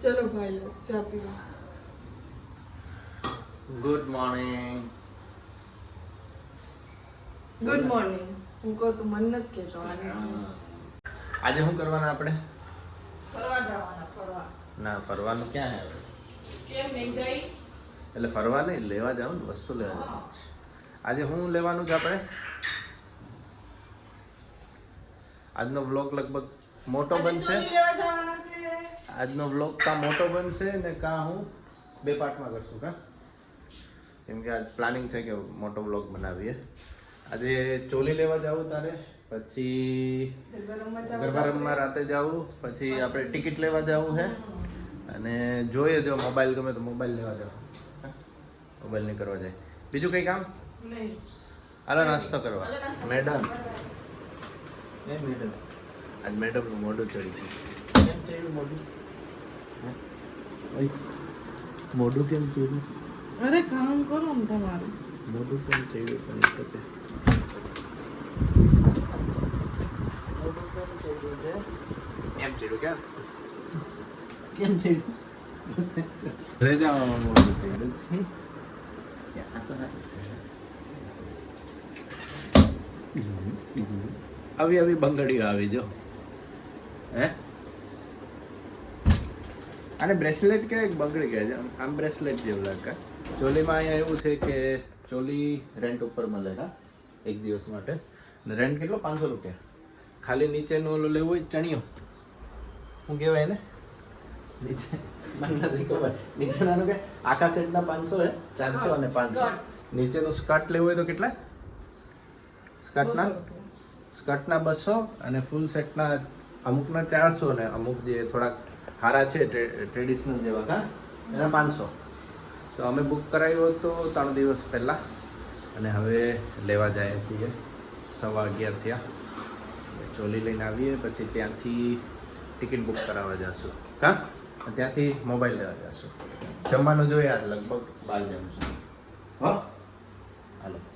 ચલો ભાઈ ચા પીવા. ગુડ મોર્નિંગ ગુડ મોર્નિંગ હું કહું તું મન નથી કહેતો આજે શું કરવાના આપણે? ફરવા જવાના ફરવા. ના ફરવાનું ક્યાં હે કેમ નહીં જાય? એટલે ફરવા નહીં લેવા જાવ ને વસ્તુ લેવા જવાનું આજે હું લેવાનું છે આપણે? આજનો વ્લોગ લગભગ મોટો બનશે. આજનો વ્લોગ કાં મોટો બનશે ને કાં હું બે પાર્ટમાં કરશું કાં? કેમ કે આજ પ્લાનિંગ છે કે મોટો વ્લોગ બનાવીએ. આજે ચોલી લેવા જાવું તારે પછી ગરબા રમવા રાતે જાવું પછી આપણે ટિકિટ લેવા જવું છે. અને જોઈએ જો મોબાઈલ ગમે તો મોબાઈલ લેવા જાવ મોબાઈલ નહીં કરવા જાય. બીજું કંઈ કામ? હાલો નાસ્તો કરવા. મેડમ. એ મેડમ આજ મેડમનું મોઢું ચડી ગયું. કેમ ચડ્યું મોઢું? ઓય, મોઢું કેમ ચડ્યું? અરે કામ કરો ને તમારું. મોઢું કેમ ચડ્યું પણ એ તો છે. મોઢું કેમ ચડ્યું છે? કેમ ચડ્યું કેમ કેમ ચડ્યું? રેજામાં મોઢું ચડ્યું છે. આ તો. આવી આવી બંગડીઓ આવી જો. હે? અને બ્રેસલેટ કે બંગડી કહે છે? આમ- બ્રેસલેટ જેવું લાગે. ચોલીમાં અહીંયા એવું છે કે ચોલી રેન્ટ ઉપર મળે હા? એક દિવસ માટે. રેન્ટ કેટલો? પાંચસો રૂપિયા. ખાલી નીચેનું ઓલું લેવું હોય ચણિયો. શું કહેવાય એને? નીચે મને નથી ખબર. નીચેનાનું કે? આખા સેટના પાંચસો હે? ચારસો અને પાંચસો. નીચેનું સ્કર્ટ લેવું હોય તો કેટલા? સ્કર્ટના? સ્કર્ટના બસો અને ફૂલ સેટના અમુકના ચારસો ને અમુક જે થોડાક હારા છે ટ્રેડિશનલ જેવા કા, એના પાંચસો. તો અમે બુક કરાવ્યો હતો ત્રણ દિવસ પહેલાં અને હવે લેવા જઈએ છીએ. સવા અગિયાર થયા. ચોલી લઈને આવીએ, પછી ત્યાંથી ટિકિટ બુક કરાવવા જશું. કા? ત્યાંથી મોબાઈલ લેવા જશું. જમવાનું જોઈએ આજ, લગભગ બાર જમશું હો? હાલો.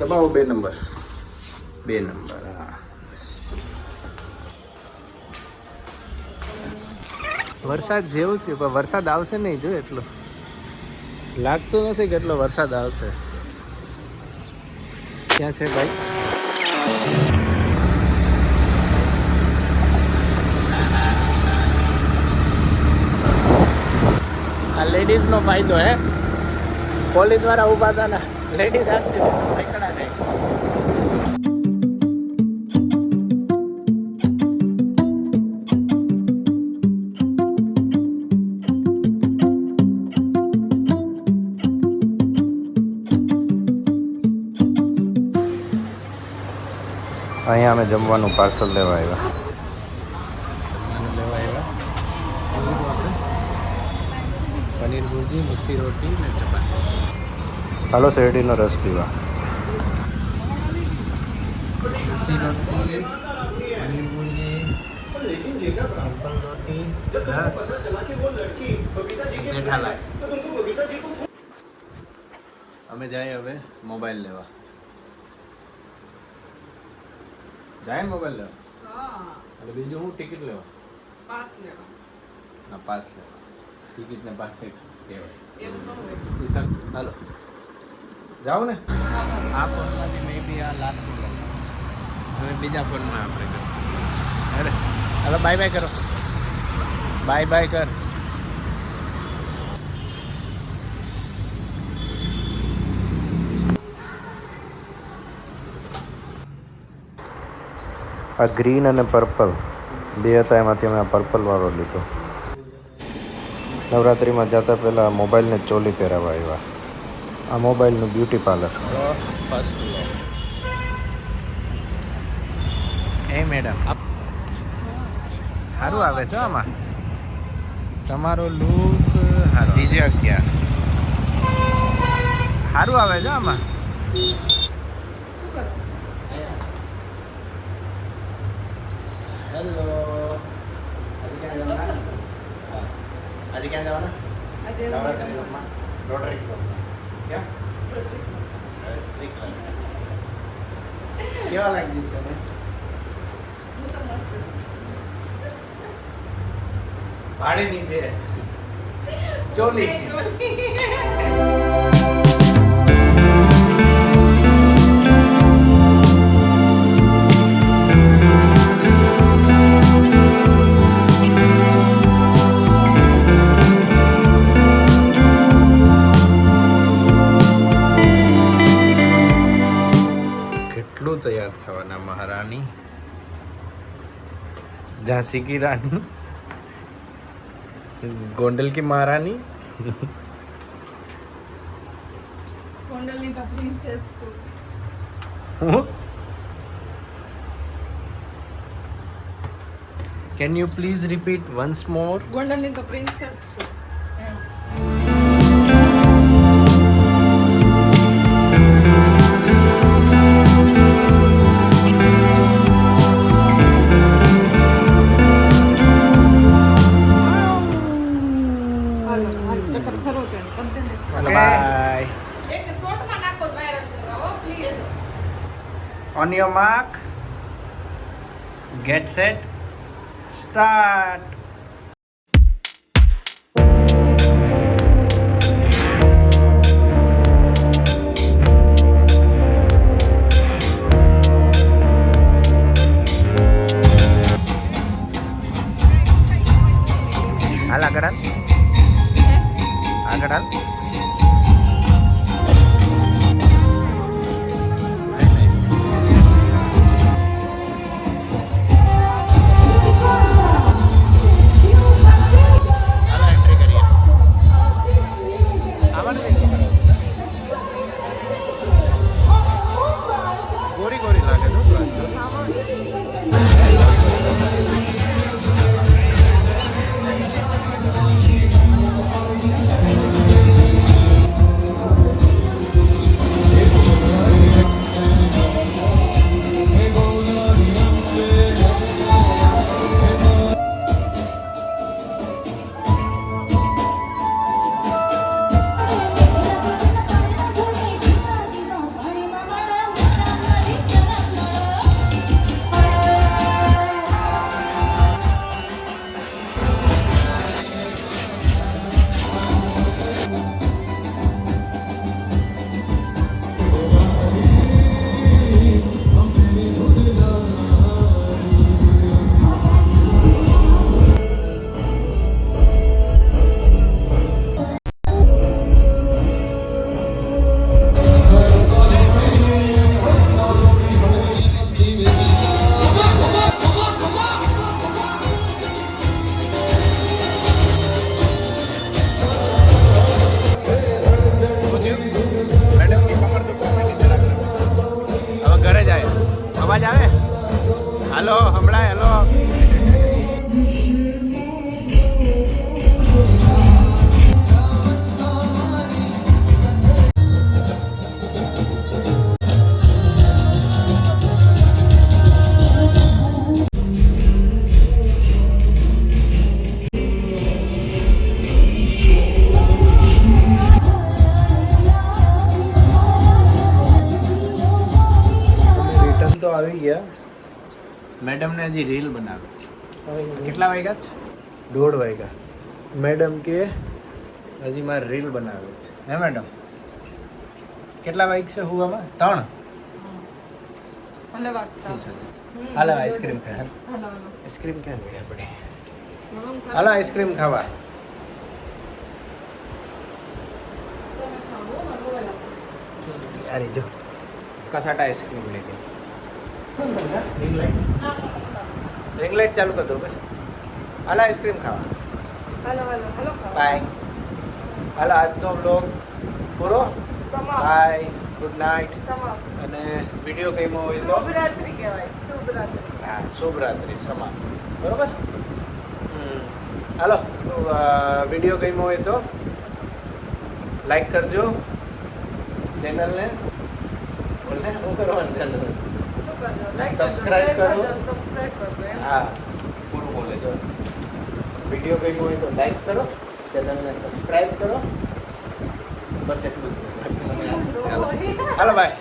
દબાવો બે નંબર બે નંબર હા વરસાદ જેવું થયું, પણ વરસાદ આવશે નહીં જો એટલો. લાગતું નથી કે એટલો વરસાદ આવશે. ક્યાં છે ભાઈ? આ લેડીઝનો ફાયદો હે. પોલીસવાળા ઊભા હતા ને. લેડીઝ આપતી અહીંયા અમે જમવાનું પાર્સલ લેવા આવ્યા. લેવા આવ્યા. પનીર ભુરજી મિસ્સી રોટી ને ચપાતી. હાલો શેરડીનો રસ પીવા અમે જાય હવે મોબાઈલ લેવા. જાય ને મોબાઈલ લેવા? એટલે બીજું હું ટિકિટ લેવા? પાસ લેવા. ના પાસ લેવા. ટિકિટ ને પાસ કહેવાય હાલો. જાઓ ને આ ફોનમાંથી મે બી આ લાસ્ટ ફોન હવે બીજા ફોનમાં આપણે કરશું. અરે હાલો બાય બાય કરો. બાય બાય કર. આ ગ્રીન અને પર્પલ બે હતા એમાંથી અમે આ પર્પલ વાળો લીધો. નવરાત્રિમાં જતા પહેલાં મોબાઈલને ચોલી પહેરાવા આવ્યા. આ મોબાઈલનું બ્યુટી પાર્લર. ફર્સ્ટ એ મેડમ સારું આવે છે આમાં. તમારો લુક હા જીજે અગિયાર. સારું આવે છે આમાં. હેલો આજે ક્યાં જવાના? આજે ક્યાં જવાના? આજે રોટરી. ક્લબ કેવા લાગી છે ભાડે નીચે. ચોલી. કેટલું ઝાંસી કી રાની ગોંડલ કી મહારાણી ગોંડલની તો પ્રિન્સેસ છું હું can you please repeat once more ગોંડલની your mark get set start આવી ગયા. મેડમને હજી રીલ બનાવે. કેટલા વાગ્યા છે? દોઢ વાગ્યા. મેડમ કે હજી મારે રીલ બનાવે છે. હે મેડમ? કેટલા વાગ છે હુવામાં? ત્રણ? હાલો આઈસ્ક્રીમ હાલો. આઈસ્ક્રીમ ક્યાં ગઈ આપણે? હાલો આઈસ્ક્રીમ ખાવા. અરે જો કસાટા આઈસ્ક્રીમ લઈ ગઈ રિંગ લાઈટ રિંગ ચાલુ કરી દો ભાઈ હાલો આઈસ્ક્રીમ ખાવા. હાલો હાલો હાલો બાય હાલો આજનો બ્લોગ પૂરો. Bye good night. અને વીડિયો ગમ્યો હોય તો? શુભરાત્રી કહેવાય શુભરાત્રી. હા શુભ રાત્રિ સમાપ્ત. બરોબર? હાલો વીડિયો ગમ્યો હોય તો લાઈક કરજો. ચેનલને બોલને શું કરવાનું? ચેનલ શું કરજો? હા પૂરું બોલે. જો વીડિયો ગમ્યો હોય તો લાઈક કરો ચેનલને સબસ્ક્રાઈબ કરો. બસ એટલું જ હાલો બાય